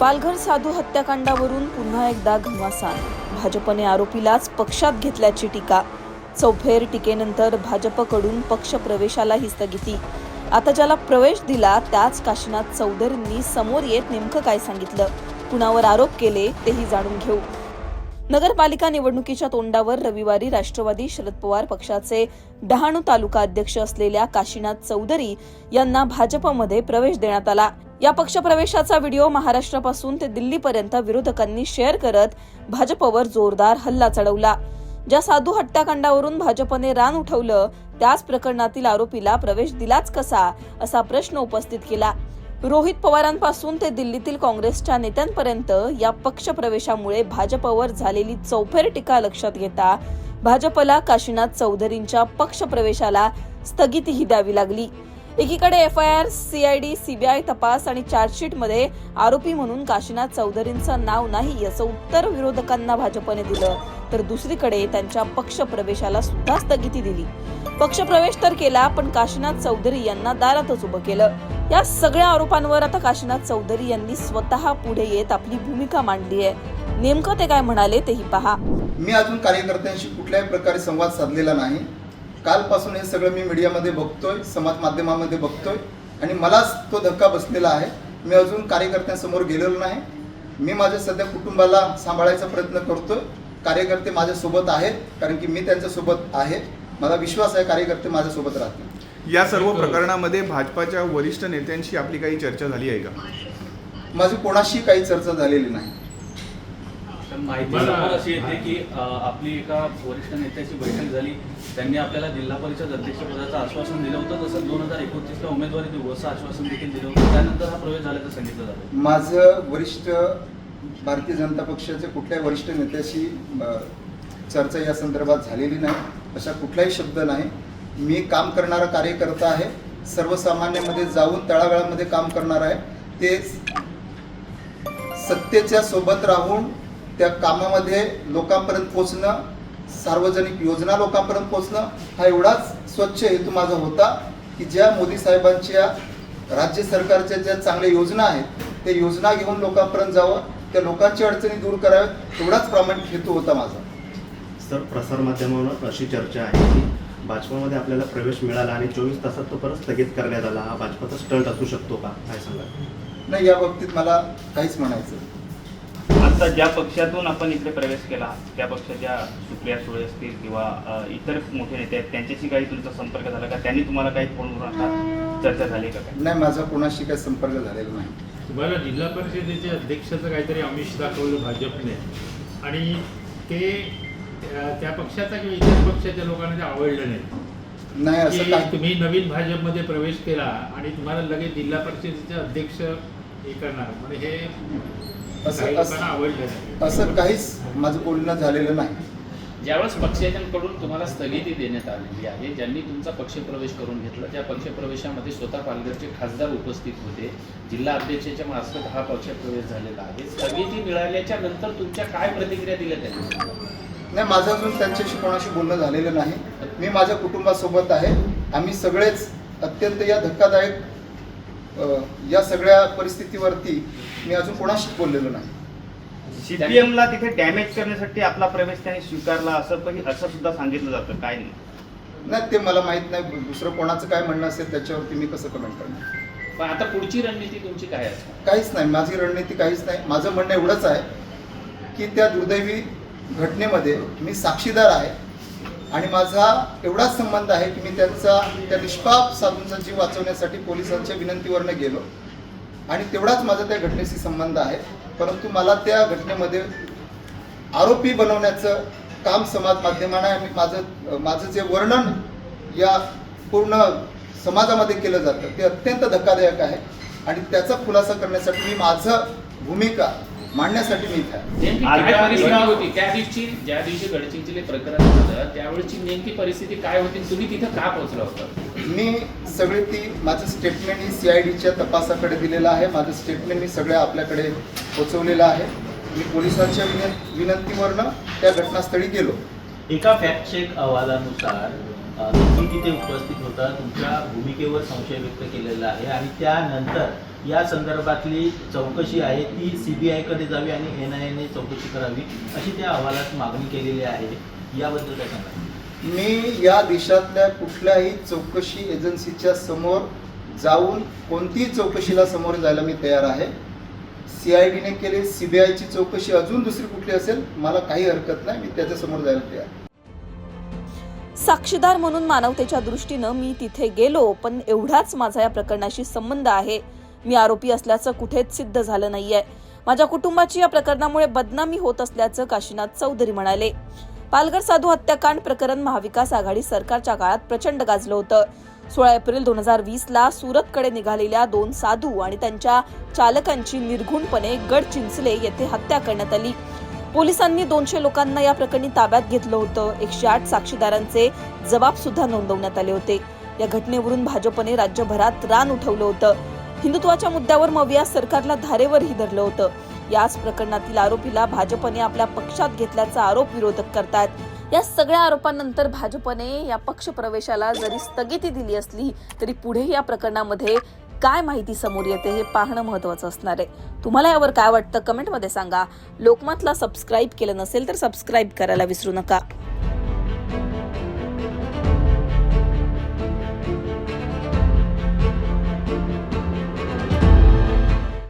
पालघर साधू हत्याकांडावरून पुन्हा एकदा घमासान. भाजपने आरोपीलाच पक्षात घेतल्याची टीका. चौफेर टीकेनंतर भाजपकडून पक्ष प्रवेशालाही स्थगिती. आता ज्याला प्रवेश दिला त्याच काशीनाथ चौधरींनी समोर येत नेमकं काय सांगितलं? कुणावर आरोप केले तेही जाणून घेऊ. नगरपालिका निवडणुकीच्या तोंडावर रविवारी राष्ट्रवादी शरद पवार पक्षाचे डहाणू तालुका अध्यक्ष असलेल्या काशीनाथ चौधरी यांना भाजपमध्ये प्रवेश देण्यात आला. या पक्षप्रवेशाचा व्हिडिओ महाराष्ट्रापासून ते दिल्लीपर्यंत विरोधकांनी शेअर करत भाजपवर जोरदार हल्ला चढवला. ज्या साधू हत्याकांडावरून भाजपने रान उठवलं त्याच प्रकरणातील आरोपीला प्रवेश दिलाच कसा असा प्रश्न उपस्थित केला. रोहित पवारांपासून ते दिल्लीतील काँग्रेसच्या नेत्यांपर्यंत या पक्षप्रवेशामुळे भाजपवर झालेली चौफेर टीका लक्षात घेता भाजपला काशीनाथ चौधरींच्या पक्षप्रवेशाला स्थगितीही द्यावी लागली. एकीकडे F I R CID CBI तपास आणि चार्जशीटमध्ये आरोपी म्हणून काशीनाथ चौधरींचं नाव नाही असं उत्तर विरोधकांना भाजपने दिलं. तर दुसरीकडे त्यांच्या पक्ष प्रवेशाला सुद्धा स्थगिती दिली. पक्षप्रवेश तर केला पण काशीनाथ चौधरी यांना दारातच उभं केलं. या सगळ्या आरोपांवर आता काशीनाथ चौधरी यांनी स्वतः पुढे येत आपली भूमिका मांडली आहे. नेमकं ते काय म्हणाले तेही पहा. मी अजून कार्यकर्त्यांशी कुठल्याही प्रकारे संवाद साधलेला नाही. कालपासून हे सगळं मी मीडियामध्ये बघतोय समाज माध्यमामध्ये बघतोय. आणि मलाच तो धक्का बसलेला आहे. मी अजून कार्यकर्त्यांसमोर गेलेलो नाही. मी माझ्या सध्या कुटुंबाला सांभाळायचा प्रयत्न करतोय. कार्यकर्ते माझ्यासोबत आहेत कारण की मी त्यांच्यासोबत आहे. मला विश्वास आहे कार्यकर्ते माझ्यासोबत राहतील. या सर्व प्रकरणामध्ये भाजपाच्या वरिष्ठ नेत्यांशी आपली काही चर्चा झाली आहे का? माझी कोणाशी काही चर्चा झालेली नाही. माहिती. समोर अशी येते की आपली एका वरिष्ठ नेत्याची बैठक झाली. त्यांनी आपल्याला जिल्हा परिषद अध्यक्षपदाचं आश्वासन दिलं होतं. तसं दोन हजार एकोणतीसला उमेदवारी देऊ असं आश्वासन देखील दिलं होतं. त्यानंतर हा प्रवेश झाल्याचं सांगितलं जातं. माझं वरिष्ठ भारतीय जनता पक्षाच्या कुठल्याही वरिष्ठ नेत्याशी चर्चा या संदर्भात झालेली नाही. अशा कुठलाही शब्द नाही. मी काम करणारा कार्यकर्ता आहे. सर्वसामान्यांमध्ये जाऊन तळागाळामध्ये काम करणार आहे. ते सत्तेच्या सोबत राहून त्या कामामध्ये लोकांपर्यंत पोचणं सार्वजनिक योजना लोकांपर्यंत पोचणं हा एवढाच स्वच्छ हेतू माझा होता की ज्या मोदी साहेबांच्या राज्य सरकारच्या ज्या चांगल्या योजना आहेत त्या योजना घेऊन लोकांपर्यंत जावं त्या लोकांची अडचणी दूर कराव्यात एवढाच प्रामाणिक हेतू होता माझा. सर प्रसारमाध्यमांवर अशी चर्चा आहे की भाजपमध्ये आपल्याला प्रवेश मिळाला आणि चोवीस तासात तो परत स्थगित करण्यात आला. हा भाजपाचा स्टंट असू शकतो का? काय सांगा नाही या बाबतीत मला काहीच म्हणायचं आता ज्या पक्षातून आपण इकडे प्रवेश केला त्या पक्षाच्या सुप्रिया सुळे असतील किंवा इतर मोठे नेते आहेत त्यांच्याशी काही तुमचा संपर्क झाला का? त्यांनी तुम्हाला काही फोनवरून आता चर्चा झाली का काय? नाही माझा कोणाशी काही संपर्क झालेला नाही. तुम्हाला जिल्हा परिषदेचे अध्यक्षाचं काहीतरी आमिष दाखवलं भाजपने. आणि ते त्या पक्षाचा किंवा इतर पक्षाच्या लोकांना ते आवडलं नाही. नाही असं तुम्ही नवीन भाजपमध्ये प्रवेश केला आणि तुम्हाला लगेच जिल्हा परिषदेचे अध्यक्ष हे करणार. म्हणजे हे असं- असं- असं काहीच माझं बोलणं झालेलं नाही. ज्यावेळेस पक्षांकडून तुम्हाला स्थगिती देण्यात आलेली आहे ज्यांनी तुमचा पक्षप्रवेश करून घेतला त्या पक्षप्रवेशामध्ये स्वतः पालघरचे खासदार उपस्थित होते. जिल्हा अध्यक्षाच्या मार्फत हा पक्षप्रवेश झालेला आहे. स्थगिती मिळाल्याच्या नंतर तुमच्या काय प्रतिक्रिया दिल्या त्यांनी? नाही माझं अजून त्यांच्याशी कोणाशी बोलणं झालेलं नाही. मी माझ्या कुटुंबासोबत आहे. आम्ही सगळेच अत्यंत या धक्कादायक या सगळ्या परिस्थितीवरती मी अजून कोणाशीच बोललेलो नाही. सीपीएमला तिथे डॅमेज करण्यासाठी आपला प्रवेश त्यांनी स्वीकारला असं पण असं सुद्धा सांगितलं जातं. काय नाही. नाही ते मला माहीत नाही. दुसरं कोणाचं काय म्हणणं असेल त्याच्यावरती मी कसं कमेंट करणार? पण आता पुढची रणनीती तुमची काय असणार? काहीच नाही. माझी रणनीती काहीच नाही. माझं म्हणणं एवढंच आहे की त्या दुर्दैवी घटनेमध्ये मी साक्षीदार आहे. आणि माझा एवढाच संबंध आहे की मी त्यांचा त्या निष्पाप साधूंचा जीव वाचवण्यासाठी पोलिसांच्या विनंतीवरनं गेलो. आणि तेवढाच माझा त्या घटनेशी संबंध आहे. परंतु मला त्या घटनेमध्ये आरोपी बनवण्याचं काम समाज माध्यमांना आणि माझं माझं जे वर्णन या पूर्ण समाजामध्ये केलं जातं ते अत्यंत धक्कादायक आहे. आणि त्याचा खुलासा करण्यासाठी मी माझं भूमिका मांडण्यासाठी मी नेमकी काय परिस्थिती होती? त्या दिवशी ज्या दिवशी गडचिंचले प्रकरण झालं त्यावेळेची नेमकी परिस्थिती काय होती? तुम्ही तिथं का पोहोचला होता? मी सगळी ती माझं स्टेटमेंट ही सी आय डीच्या तपासाकडे दिलेलं आहे. माझं स्टेटमेंट मी सगळ्या आपल्याकडे पोचवलेलं आहे. मी पोलिसांच्या विन विनंतीवरनं त्या घटनास्थळी गेलो. एका फॅक्ट चेक अहवालानुसार तुम्ही तिथे उपस्थित होता तुमच्या भूमिकेवर संशय व्यक्त केलेला आहे आणि त्यानंतर या संदर्भातली चौकशी आहे ती सी बी आयकडे जावी आणि एन आय एने चौकशी करावी अशी त्या अहवालात मागणी केलेली आहे. याबद्दल काय सांगा मी या देशातल्या कुठल्याही चौकशी एजन्सीच्या समोर जाऊन कोणतीही चौकशीला समोर जायला मी तयार आहे. सी आय डीने केली सी बी आयची चौकशी अजून दुसरी कुठली असेल मला काही हरकत नाही मी त्याच्यासमोर जायला तयार आहे. साक्षीदार म्हणून मानवतेच्या दृष्टीनं मी तिथे गेलो पण एवढाच माझा या प्रकरणाशी संबंध आहे. मी आरोपी असल्याचं कुठेच सिद्ध झालं नाहीये. माझ्या कुटुंबाची या प्रकरणामुळे बदनामी होत असल्याचं काशीनाथ चौधरी म्हणाले. पालघर साधू हत्याकांड प्रकरण महाविकास आघाडी सरकारच्या काळात प्रचंड गाजलं होतं. सोळा एप्रिल दोन हजार वीस ला सुरतकडे निघालेल्या दोन साधू आणि त्यांच्या चालकांची निर्घुणपणे गडचिंचले येथे हत्या करण्यात आली. पोलिसांनी दोनशे लोकांना या प्रकरणी ताब्यात घेतलं होतं. एकशे आठ साक्षीदारांचे जबाब सुद्धा नोंदवण्यात आले होते. या घटनेवरून भाजपने राज्यभरात रान उठवलं होतं. हिंदुत्वाच्या मुद्द्यावर मविया सरकारला धारेवरही धरलं होतं. याच प्रकरणातील आरोपीला भाजपने आपल्या पक्षात घेतल्याचा आरोप विरोधक करतायत. या सगळ्या आरोपांनंतर भाजपने या पक्ष प्रवेशाला जरी स्थगिती दिली असली तरी पुढे या प्रकरणामध्ये काय माहिती समोर येते हे पाहणं महत्वाचं असणार आहे. तुम्हाला यावर काय वाटतं? कमेंटमध्ये सांगा. लोकमतला सबस्क्राईब केलं नसेल तर सबस्क्राईब करायला विसरू नका.